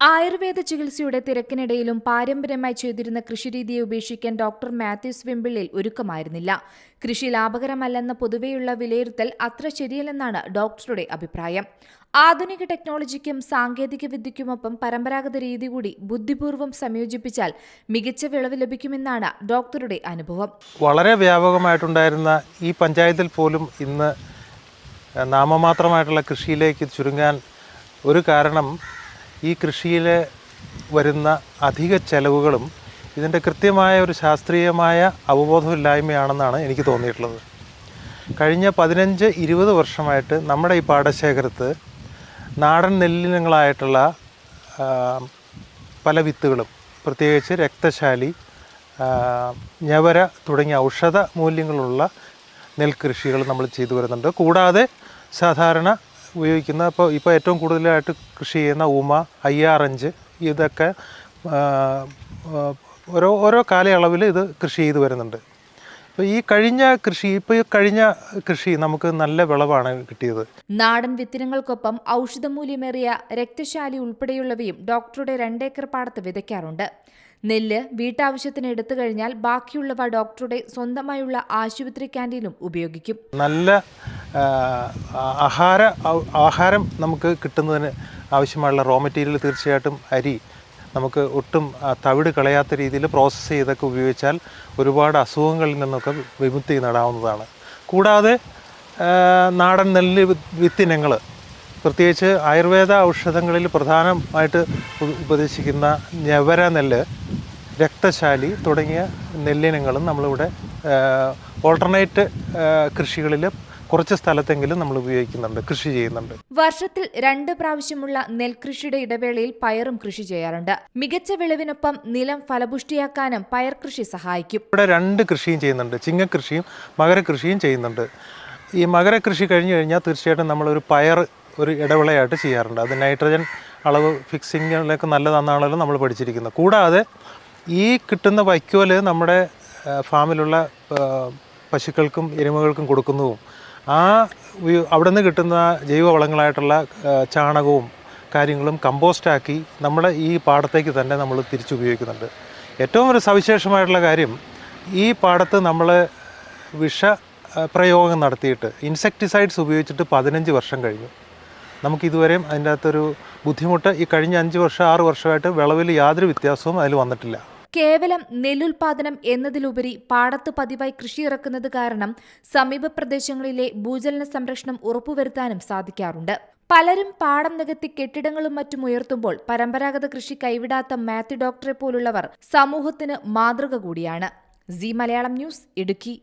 ആയുർവേദ ചികിത്സയുടെ തിരക്കിനിടയിലും പാരമ്പര്യമായി ചെയ്തിരുന്ന കൃഷിരീതിയെ ഉപേക്ഷിക്കാൻ ഡോക്ടർ മാത്യൂസ് വിമ്പിളിൽ ഒരുക്കമായിരുന്നില്ല. കൃഷി ലാഭകരമല്ലെന്ന പൊതുവെയുള്ള വിലയിരുത്തൽ അത്ര ശരിയല്ലെന്നാണ് ഡോക്ടറുടെ അഭിപ്രായം. ആധുനിക ടെക്നോളജിക്കും സാങ്കേതിക വിദ്യയ്ക്കുമൊപ്പം പരമ്പരാഗത രീതി കൂടി ബുദ്ധിപൂർവം സംയോജിപ്പിച്ചാൽ മികച്ച വിളവ് ലഭിക്കുമെന്നാണ് ഡോക്ടറുടെ അനുഭവം. വളരെ വ്യാപകമായിട്ടുണ്ടായിരുന്ന ഈ പഞ്ചായത്തിൽ പോലും ഇന്ന് നാമമാത്രമായിട്ടുള്ള കൃഷിയിലേക്ക് ചുരുങ്ങാൻ ഒരു കാരണം ഈ കൃഷിയിൽ വരുന്ന അധിക ചെലവുകളും ഇതിന്റെ കൃത്യമായ ഒരു ശാസ്ത്രീയമായ അവബോധമില്ലായ്മയാണെന്നാണ് എനിക്ക് തോന്നിയിട്ടുള്ളത്. കഴിഞ്ഞ പതിനഞ്ച് ഇരുപത് വർഷമായിട്ട് നമ്മുടെ ഈ പാടശേഖരത്ത് നാടൻ നെല്ലിനങ്ങളായിട്ടുള്ള പല വിത്തുകളും പ്രത്യേകിച്ച് രക്തശാലി ഞവര തുടങ്ങിയ ഔഷധ മൂല്യങ്ങളുള്ള നെൽകൃഷികൾ നമ്മൾ ചെയ്തു വരുന്നുണ്ട്. കൂടാതെ സാധാരണ ഉപയോഗിക്കുന്ന ഇപ്പോൾ ഇപ്പോൾ ഏറ്റവും കൂടുതലായിട്ട് കൃഷി ചെയ്യുന്ന ഉമ അയ്യാറഞ്ച് ഇതൊക്കെ ഓരോ ഓരോ കാലയളവിൽ ഇത് കൃഷി ചെയ്തു വരുന്നുണ്ട്. ഇപ്പോൾ ഈ കഴിഞ്ഞ കൃഷി ഇപ്പോൾ ഈ കഴിഞ്ഞ കൃഷി നമുക്ക് നല്ല വിളവാണ് കിട്ടിയത്. നാടൻ വിത്തിനങ്ങൾക്കൊപ്പം ഔഷധമൂല്യമേറിയ രക്തശാലി ഉൾപ്പെടെയുള്ളവയും ഡോക്ടറുടെ രണ്ടേക്കർ പാടത്ത് വിതയ്ക്കാറുണ്ട്. നെല്ല് വീട്ടാവശ്യത്തിന് എടുത്തു കഴിഞ്ഞാൽ ബാക്കിയുള്ളവ ഡോക്ടറുടെ സ്വന്തമായുള്ള ആശുപത്രി ക്യാന്റീനും ഉപയോഗിക്കും. നല്ല ആഹാര ആഹാരം നമുക്ക് കിട്ടുന്നതിന് ആവശ്യമായുള്ള റോ മെറ്റീരിയൽ തീർച്ചയായിട്ടും അരി നമുക്ക് ഒട്ടും തവിട് കളയാത്ത രീതിയിൽ പ്രോസസ്സ് ചെയ്തൊക്കെ ഉപയോഗിച്ചാൽ ഒരുപാട് അസുഖങ്ങളിൽ നിന്നൊക്കെ വിമുക്തി നേടാവുന്നതാണ്. കൂടാതെ നാടൻ നെല്ല് വിത്തിനങ്ങൾ പ്രത്യേകിച്ച് ആയുർവേദ ഔഷധങ്ങളിൽ പ്രധാനമായിട്ട് ഉപദേശിക്കുന്ന ഞവര നെല്ല് രക്തശാലി തുടങ്ങിയ നെല്ലിനങ്ങളും നമ്മളിവിടെ ഓൾട്ടർനേറ്റ് കൃഷികളിൽ കുറച്ച് സ്ഥലത്തെങ്കിലും നമ്മൾ ഉപയോഗിക്കുന്നുണ്ട് കൃഷി ചെയ്യുന്നുണ്ട്. വർഷത്തിൽ രണ്ട് പ്രാവശ്യമുള്ള നെൽകൃഷിയുടെ ഇടവേളയിൽ പയറും കൃഷി ചെയ്യാറുണ്ട്. മികച്ച വിളവിനൊപ്പം നിലം ഫലപുഷ്ടിയാക്കാനും പയർ കൃഷി സഹായിക്കും. ഇവിടെ രണ്ട് കൃഷിയും ചെയ്യുന്നുണ്ട് ചിങ്ങക്കൃഷിയും മകരകൃഷിയും ചെയ്യുന്നുണ്ട്. ഈ മകരകൃഷി കഴിഞ്ഞു കഴിഞ്ഞാൽ തീർച്ചയായിട്ടും നമ്മളൊരു പയർ ഒരു ഇടവിളയായിട്ട് ചെയ്യാറുണ്ട്. അത് നൈട്രജൻ അളവ് ഫിക്സിങ്ങിലൊക്കെ നല്ലതാണെന്നാണല്ലോ നമ്മൾ പഠിച്ചിരിക്കുന്നത്. കൂടാതെ ഈ കിട്ടുന്ന വൈക്കോൽ നമ്മുടെ ഫാമിലുള്ള പശുക്കൾക്കും എരുമകൾക്കും കൊടുക്കുന്നതും ആ അവിടെ നിന്ന് കിട്ടുന്ന ജൈവവളങ്ങളായിട്ടുള്ള ചാണകവും കാര്യങ്ങളും കമ്പോസ്റ്റാക്കി നമ്മുടെ ഈ പാടത്തേക്ക് തന്നെ നമ്മൾ തിരിച്ചുപയോഗിക്കുന്നുണ്ട്. ഏറ്റവും ഒരു സവിശേഷമായിട്ടുള്ള കാര്യം ഈ പാടത്ത് നമ്മൾ വിഷ പ്രയോഗം നടത്തിയിട്ട് ഇൻസെക്ടിസൈഡ്സ് ഉപയോഗിച്ചിട്ട് പതിനഞ്ച് വർഷം കഴിഞ്ഞു. നമുക്ക് ഇതുവരെയും അതിന്റെ അകത്തൊരു ബുദ്ധിമുട്ട് ഈ കഴിഞ്ഞ അഞ്ച് വർഷം ആറ് വർഷമായിട്ട് വിളവിൽ യാതൊരു വ്യത്യാസവും അതിൽ വന്നിട്ടില്ല. കേവലം നെല്ലുൽപാദനം എന്നതിലുപരി പാടത്ത് പതിവായി കൃഷിയിറക്കുന്നത് കാരണം സമീപ പ്രദേശങ്ങളിലെ ഭൂചലന സംരക്ഷണം ഉറപ്പുവരുത്താനും സാധിക്കാറുണ്ട്. പലരും പാടം നികത്തി കെട്ടിടങ്ങളും മറ്റും ഉയർത്തുമ്പോൾ പരമ്പരാഗത കൃഷി കൈവിടാത്ത മാത്യു ഡോക്ടറെ പോലുള്ളവർ സമൂഹത്തിന് മാതൃക കൂടിയാണ്. Zee Malayalam news Idukki.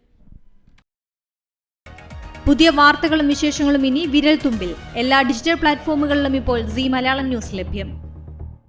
പുതിയ വാർത്തകളും വിശേഷങ്ങളും ഇനി വിരൽ തുമ്പിൽ എല്ലാ ഡിജിറ്റൽ പ്ലാറ്റ്ഫോമുകളിലും ഇപ്പോൾ സി മലയാളം ന്യൂസ് ലഭ്യം.